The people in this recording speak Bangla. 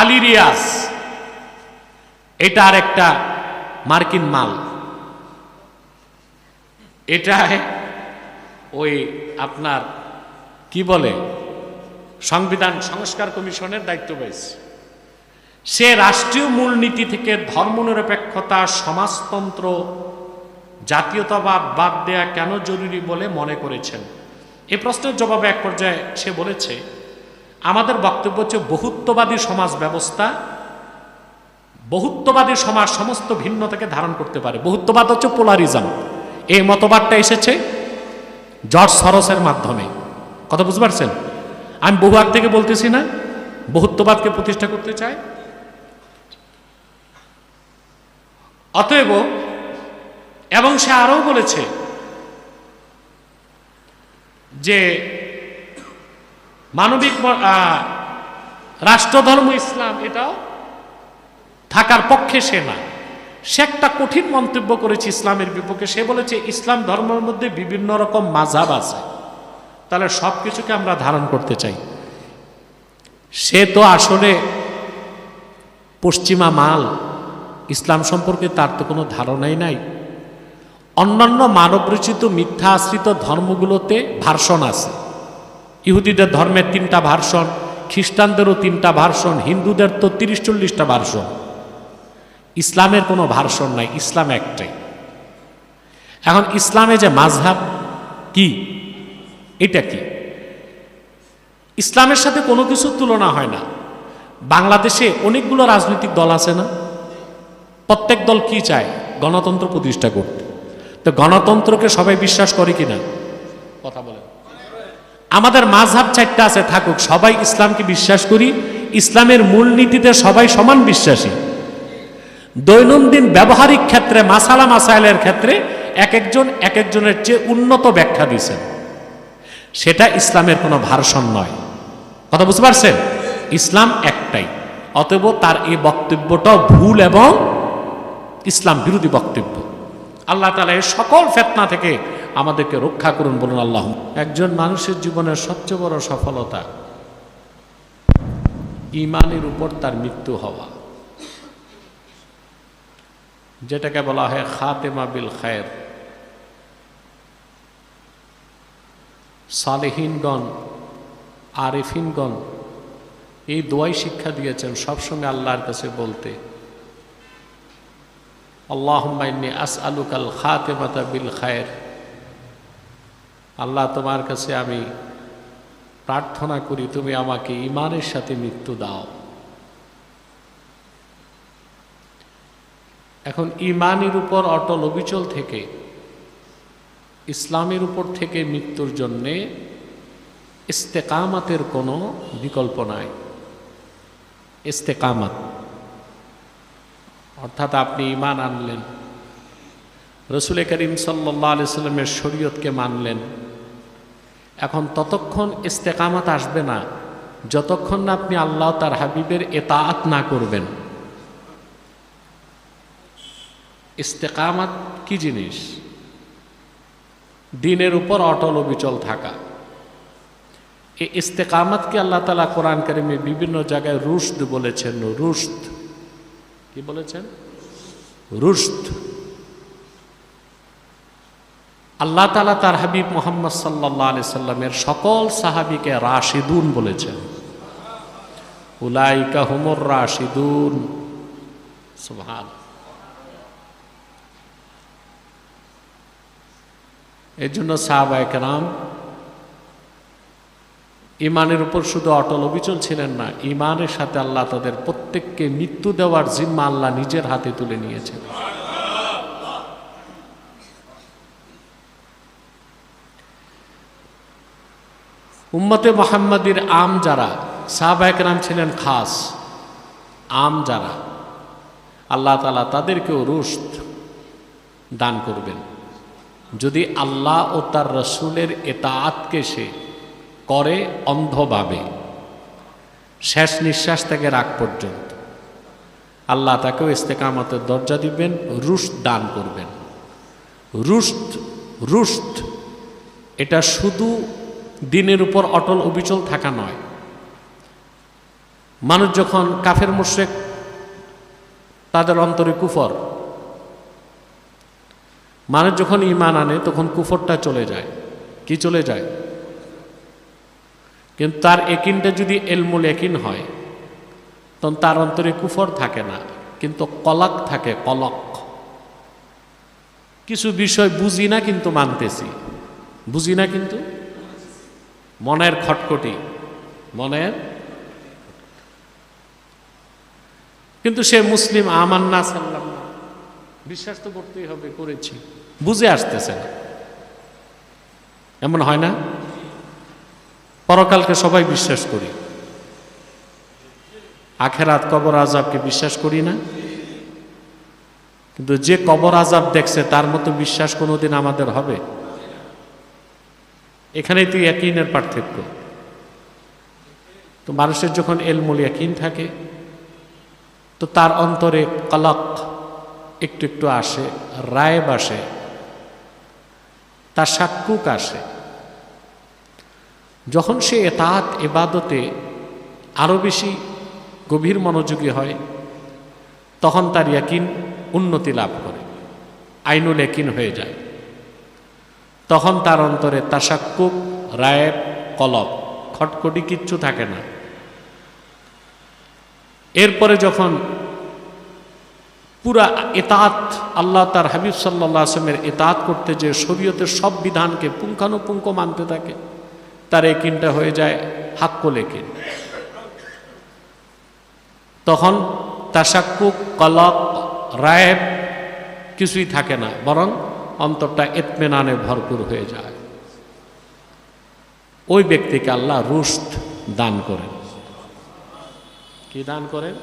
আলিরিয়াস এটা আর একটা মার্কিন মাল। এটা ওই আপনার, কি বলে, সংবিধান সংস্কার কমিশনের দায়িত্ব পেয়েছে সে রাষ্ট্রীয় মূলনীতি থেকে ধর্মনিরপেক্ষতা, সমাজতন্ত্র, জাতীয়তাবাদ বাদ দেয়া কেন জরুরি বলে মনে করেছেন? এ প্রশ্নের জবাবে এক পর্যায়ে সে বলেছে আমাদের বক্তব্য হচ্ছে বহুত্ববাদী সমাজ ব্যবস্থা, বহুত্ববাদী সমাজ সমস্ত ভিন্নতাকে ধারণ করতে পারে। বহুত্ববাদ হচ্ছে পোলারিজম এই মতবাদটা এসেছে জর্জ সরসের মাধ্যমে। কথা বুঝতে পারছেন? আমি বহু আগ থেকে বলতেছি না, বহুত্ববাদকে প্রতিষ্ঠা করতে চাই। অতএব এবং সে আরও বলেছে যে মানবিক রাষ্ট্রধর্ম ইসলাম, এটাও থাকার পক্ষে সে না। সে একটা কঠিন মন্তব্য করেছে ইসলামের বিপক্ষে। সে বলেছে, ইসলাম ধর্মের মধ্যে বিভিন্ন রকম মাঝাব আছে। তাহলে সব কিছুকে আমরা ধারণ করতে চাই। সে তো আসলে পশ্চিমা মাল। ইসলাম সম্পর্কে তার তো কোনো ধারণাই নাই। অন্যান্য মানবরচিত মিথ্যা আশ্রিত ধর্মগুলোতে ভার্সন আছে। ইহুদিদের ধর্মের তিনটা ভার্সন, খ্রিস্টানদেরও তিনটা ভার্সন, হিন্দুদের তো তিরিশ চল্লিশটা ভার্সন। ইসলামের কোনো ভার্সন নাই, ইসলাম একটাই। এখন ইসলামে যে মাঝহাব কি? এটা কি? ইসলামের সাথে কোনো কিছু তুলনা হয় না। বাংলাদেশে অনেকগুলো রাজনৈতিক দল আছে না? প্রত্যেক দল কি চায়? গণতন্ত্র প্রতিষ্ঠা করতে। তো গণতন্ত্রকে সবাই বিশ্বাস করে কিনা? কথা বলেন। আমাদের মাঝহাব চারটা আছে, থাকুক। সবাই ইসলামকে বিশ্বাস করি, ইসলামের মূলনীতিতে সবাই সমান বিশ্বাসী। দৈনন্দিন ব্যবহারিক ক্ষেত্রে, মাসালা মাসাইলের ক্ষেত্রে এক একজন, এক একজনের চেয়ে উন্নত ব্যাখ্যা দিয়েছেন সেটা ইসলামের কোনো ভার্সন নয়। কথা বুঝতে পারছেন? ইসলাম একটাই। অতএব তার এই বক্তব্যটাও ভুল এবং ইসলাম বিরোধী বক্তব্য। আল্লাহ তালা সকল ফেতনা থেকে আমাদেরকে রক্ষা করুন বলুন আল্লাহ। একজন মানুষের জীবনের সবচেয়ে বড় সফলতা ইমানের উপর তার মৃত্যু হওয়া। যেটাকে বলা হয় খাতেমা বিল খায়ের। সালেহিনগণ, আরিফিনগণ এই দোয়াই শিক্ষা দিয়েছেন সবসময় আল্লাহর কাছে বলতে। আল্লাহ আস আলুকাল খাতেমাতা বিল খায়ের। আল্লাহ তোমার কাছে আমি প্রার্থনা করি, তুমি আমাকে ইমানের সাথে মৃত্যু দাও। এখন ইমানের উপর অটল অবিচল থেকে, ইসলামের উপর থেকে মৃত্যুর জন্যে ইস্তেকামাতের কোনো বিকল্প নাই। ইস্তেকামাত, অর্থাৎ আপনি ইমান আনলেন। রসুল করিম সাল্লাহ আলি সাল্লামের শরীয়তকে মানলেন। এখন ততক্ষণ ইস্তেকামাত আসবে না, যতক্ষণ না আপনি আল্লাহ তার হাবিবের এতাআত না করবেন। ইস্তেকামাত কি জিনিস? দিনের উপর অটল অবিচল থাকা। এই ইস্তেকামাতকে আল্লাহ তালা কোরআন কারিমে বিভিন্ন জায়গায় রুশদ বলেছেন। রুশদ কি বলেছেন? রুশদ। আল্লাহ তালা তার হাবিব মোহাম্মদ সাল্লাহ আলি সাল্লামের সকল সাহাবিকে রাশিদুন বলেছেন। উলাইকা হুমর রাশিদুন। সুবহান এর জন্য সাহাবায়করাম ইমানের উপর শুধু অটল অবিচল ছিলেন না, ইমানের সাথে আল্লাহ তাদের প্রত্যেককে মৃত্যু দেওয়ার জিম্মা আল্লাহ নিজের হাতে তুলে নিয়েছেন। উম্মতে মোহাম্মদীর আম যারা সাহাবায়করাম ছিলেন খাস, আম যারা, আল্লাহ তালা তাদেরকেও রুস্ত দান করবেন। যদি আল্লাহ ও তার রসুলের এতাআতকে সে করে অন্ধভাবে, শেষ নিঃশ্বাস থেকে রাগ পর্যন্ত, আল্লাহ তাকেও ইস্তেকামতের দরজা দিবেন রুস্ত দান করবেন। রুস্ত রুস্ত এটা শুধু দিনের উপর অটল অবিচল থাকা নয়। মানুষ যখন কাফের মোশেক তাদের অন্তরে কুফর। মানুষ যখন ইমান আনে, তখন কুফরটা চলে যায়। কি চলে যায়? কিন্তু তার একিনটা যদি এলমুল একিন হয়, তখন তার অন্তরে কুফর থাকে না, কিন্তু কলাক থাকে, কলক। কিছু বিষয় বুঝি না, কিন্তু মানতেছি। বুঝি না, কিন্তু? মনের খটখটি, মনের কিন্তু সে মুসলিম আমান্না সাল্লাম না। বিশ্বাস তো করতেই হবে, করেছি। বুঝে আসতেছে না। এমন হয় না? পরকালকে সবাই বিশ্বাস করি। আখেরাত কবর আজাবকে বিশ্বাস করি না। কিন্তু যে কবর আজাব দেখছে, তার মতো বিশ্বাস কোনোদিন আমাদের হবে? এখানেই তুই একইনের পার্থক্য। তো মানুষের যখন এলমুল একইন থাকে, তো তার অন্তরে কলক একটু একটু আসে রায় বাসে তার সাক্ষুক আসে। যখন সে এতাত, এবাদতে আরও বেশি গভীর মনোযোগী হয়, তখন তার ইয়াকিন উন্নতি লাভ করে, আইনুল একিন হয়ে যায়। তখন তার অন্তরে তাসাক্কুক রায়েব, কলব, খটখটি কিচ্ছু থাকে না। এরপরে যখন পুরা এতাত, আল্লাহ তার হাবিব সাল্লাহ আসলামের এতাত করতে যে শরীয়তের সব বিধানকে পুঙ্খানুপুঙ্খ মানতে থাকে, তার একিনটা হয়ে যায় হাক্কল একিন তখন তাসাক্কুক কলক রায়েব কিছুই থাকে না, বরং অন্তরটা এতমেনানে ভরপুর হয়ে যায়। ওই ব্যক্তিকে আল্লাহ রুষ্ট দান করেন। কি দান করেন?